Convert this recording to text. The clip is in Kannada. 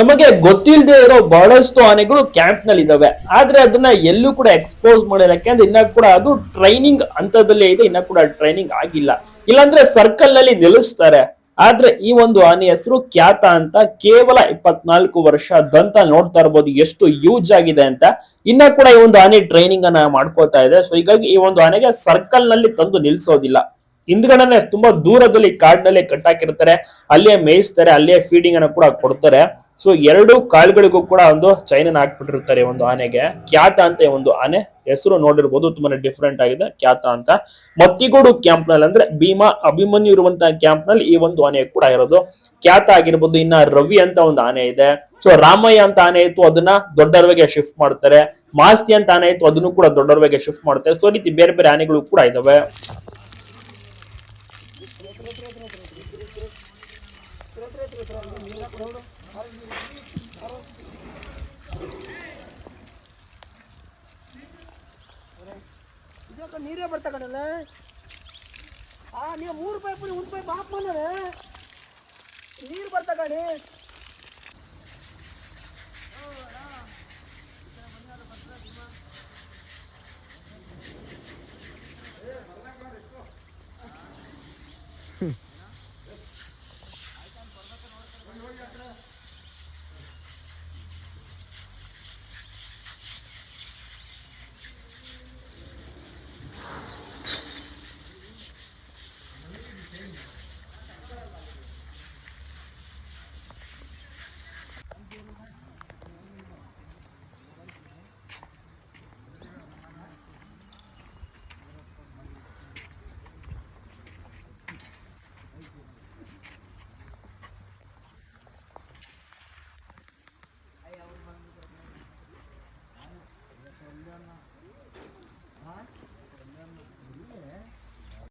ನಮಗೆ ಗೊತ್ತಿಲ್ಲದೆ ಇರೋ ಬಹಳಷ್ಟು ಆನೆಗಳು ಕ್ಯಾಂಪ್ನಲ್ಲಿ ಇದಾವೆ ಆದ್ರೆ ಅದನ್ನ ಎಲ್ಲೂ ಕೂಡ ಎಕ್ಸ್ಪೋಸ್ ಮಾಡಿಲ್ಲ. ಯಾಕಂದ್ರೆ ಇನ್ನ ಕೂಡ ಅದು ಟ್ರೈನಿಂಗ್ ಹಂತದಲ್ಲೇ ಇದೆ. ಇನ್ನ ಕೂಡ ಟ್ರೈನಿಂಗ್ ಆಗಿಲ್ಲ. ಇಲ್ಲಾಂದ್ರೆ ಸರ್ಕಲ್ನಲ್ಲಿ ನಿಲ್ಲಿಸ್ತಾರೆ. ಆದ್ರೆ ಈ ಒಂದು ಆನೆ ಹೆಸರು ಖ್ಯಾತ ಅಂತ ಕೇವಲ ಇಪ್ಪತ್ನಾಲ್ಕು ವರ್ಷ ದಂತ ನೋಡ್ತಾ ಇರ್ಬೋದು. ಎಷ್ಟು ಯೂಜ್ ಆಗಿದೆ ಅಂತ. ಇನ್ನ ಕೂಡ ಈ ಒಂದು ಆನೆ ಟ್ರೈನಿಂಗ್ ಅನ್ನ ಮಾಡ್ಕೋತಾ ಇದೆ. ಸೊ ಹೀಗಾಗಿ ಈ ಒಂದು ಆನೆಗೆ ಸರ್ಕಲ್ನಲ್ಲಿ ತಂದು ನಿಲ್ಸೋದಿಲ್ಲ. ಹಿಂದ್ಗಡೆನೆ ತುಂಬಾ ದೂರದಲ್ಲಿ ಕಾಡಿನಲ್ಲೇ ಕಟ್ಟಾಕಿರ್ತಾರೆ. ಅಲ್ಲೇ ಮೇಯಿಸ್ತಾರೆ. ಅಲ್ಲಿಯೇ ಫೀಡಿಂಗ್ ಅನ್ನ ಕೂಡ ಕೊಡ್ತಾರೆ. ಸೊ ಎರಡು ಕಾಲುಗಳಿಗೂ ಕೂಡ ಒಂದು ಚೈನನ್ ಹಾಕ್ಬಿಟ್ಟಿರ್ತಾರೆ ಒಂದು ಆನೆಗೆ. ಖ್ಯಾತ ಅಂತ ಒಂದು ಆನೆ, ಹೆಸರು ನೋಡಿರ್ಬೋದು, ತುಂಬಾನೇ ಡಿಫ್ರೆಂಟ್ ಆಗಿದೆ, ಖ್ಯಾತ ಅಂತ. ಮತ್ತಿಗೋಡು ಕ್ಯಾಂಪ್ನಲ್ಲಿ ಅಂದ್ರೆ ಭೀಮಾ ಅಭಿಮನ್ಯು ಇರುವಂತಹ ಕ್ಯಾಂಪ್ನಲ್ಲಿ ಈ ಒಂದು ಆನೆ ಕೂಡ ಇರೋದು. ಖ್ಯಾತ ಆಗಿರ್ಬೋದು, ಇನ್ನ ರವಿ ಅಂತ ಒಂದು ಆನೆ ಇದೆ. ಸೊ ರಾಮಯ್ಯ ಅಂತ ಆನೆ ಇತ್ತು, ಅದನ್ನ ದೊಡ್ಡರವೆಗೆ ಶಿಫ್ಟ್ ಮಾಡ್ತಾರೆ. ಮಾಸ್ತಿ ಅಂತ ಆನೆ ಇತ್ತು, ಅದನ್ನು ಕೂಡ ದೊಡ್ಡರವೆಗೆ ಶಿಫ್ಟ್ ಮಾಡ್ತಾರೆ. ಸೊ ರೀತಿ ಬೇರೆ ಬೇರೆ ಆನೆಗಳು ಕೂಡ ಇದಾವೆ. ಇದಕ್ಕೆ ನೀರೇ ಬರ್ತಾ ಕಣಲ್ಲ ಆ ನೀವು ಮೂರು ಪೈಪ್ ಮೂರು ಬಾಪ್ ಮನೆ ನೀರು ಬರ್ತಾ ಕಣಿ.